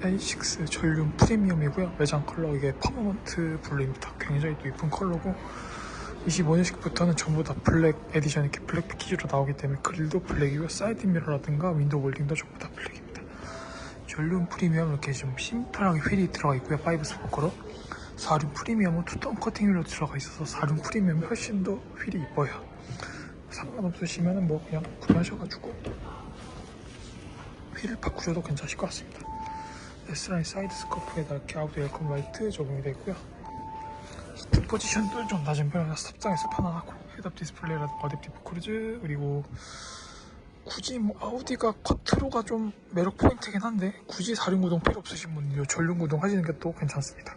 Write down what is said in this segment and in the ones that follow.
A6 전륜 프리미엄이고요. 외장 컬러 이게 퍼머먼트 블루입니다. 굉장히 또 이쁜 컬러고 25년식부터는 전부 다 블랙 에디션 이렇게 블랙 패키지로 나오기 때문에 그릴도 블랙이고 사이드 미러라든가 윈도우 몰딩도 전부 다 블랙입니다. 전륜 프리미엄 이렇게 좀 심플하게 휠이 들어가 있고요. 5 스포커로 4륜 프리미엄은 투톤 커팅 휠로 들어가 있어서 4륜 프리미엄이 훨씬 더 휠이 이뻐요. 상관없으시면 뭐 그냥 구매하셔가지고 휠을 바꾸셔도 괜찮으실 것 같습니다. S라인 사이드 스커프에다 이렇게 에어컨 라이트 적용이 되어 있고요. 시트 포지션도 좀 낮은 편이라서 탑장에서 편안하고 헤드업 디스플레이라든가 어댑티브 크루즈 그리고 굳이 뭐 아우디가 겉으로가 좀 매력 포인트긴 한데 굳이 4륜 구동 필요 없으신 분은 이 전륜 구동 하시는 게 또 괜찮습니다.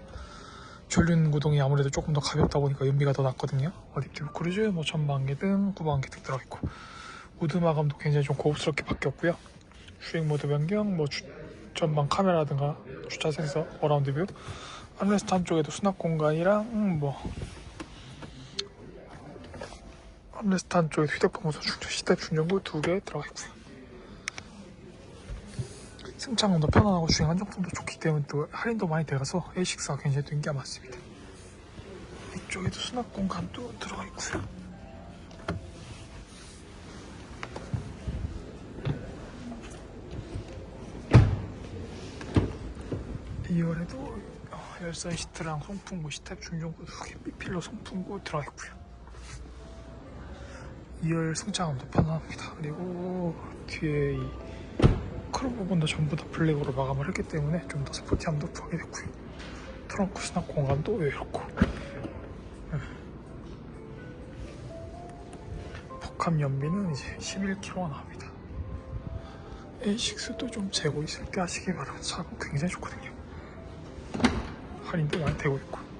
전륜 구동이 아무래도 조금 더 가볍다 보니까 연비가 더 낮거든요. 어댑티브 크루즈, 뭐 전방계 등, 후방계 등 들어있고 우드 마감도 굉장히 좀 고급스럽게 바뀌었고요. 주행 모드 변경, 뭐 주- 전방 카메라든가 주차 센서, 어라운드 뷰, 암레스트 한쪽에도 수납 공간이랑 음, 뭐 암레스트 한쪽에 휴대폰 충전 시대 충전구 두 개 들어가 있고요. 승차감도 편안하고 주행 안정성도 좋기 때문에 또 할인도 많이 돼가서 A6가 굉장히 또 인기가 많습니다. 이쪽에도 수납 공간도 들어가 있고요. 2열에도 열선 시트랑 송풍구, 시탭 중정구 두개 B필로 송풍구 들어가 있고요. 2열 승차감도 편안합니다. 그리고 뒤에 이 크롬 부분도 전부 다 블랙으로 마감을 했기 때문에 좀 더 스포티함도 부하게 됐고요. 트렁크 수납 공간도 여유롭고 음. 복합 연비는 이제 11km가 나옵니다. A6도 좀 재고 있을 때 하시기 바랍니다. 차가 굉장히 좋거든요. 할인도 많이 되고 있고